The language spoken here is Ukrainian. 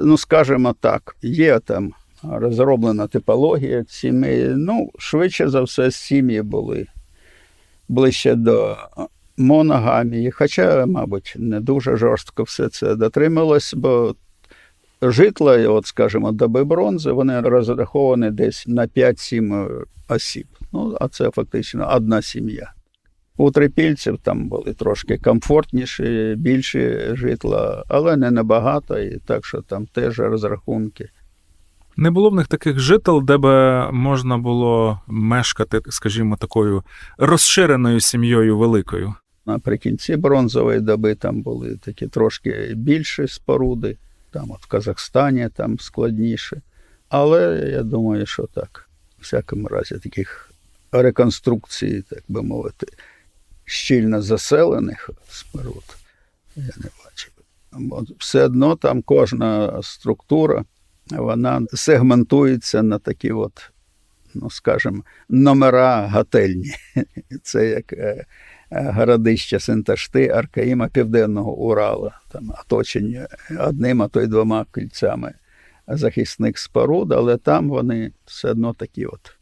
Ну, скажімо так, є там розроблена типологія сімей. Ну, швидше за все, сім'ї були ближче до моногамії. Хоча, мабуть, не дуже жорстко все це дотрималось, бо житла, от, скажімо, доби бронзи, вони розраховані десь на 5-7 осіб. Ну, а це фактично одна сім'я. У трипільців там були трошки комфортніші, більші житла, але не набагато, і так що там теж розрахунки. Не було в них таких жител, де би можна було мешкати, скажімо, такою розширеною сім'єю великою. Наприкінці бронзової доби там були такі трошки більші споруди, там от в Казахстані там складніше. Але я думаю, що так, в всякому разі, таких реконструкцій, так би мовити, щільно заселених споруд я не бачив. Все одно там кожна структура вона сегментується на такі от, ну скажімо, номера готельні. Це як е, е, городище Синташти, Аркаїма Південного Урала, там оточені одним, а то й двома кільцями захисних споруд, але там вони все одно такі от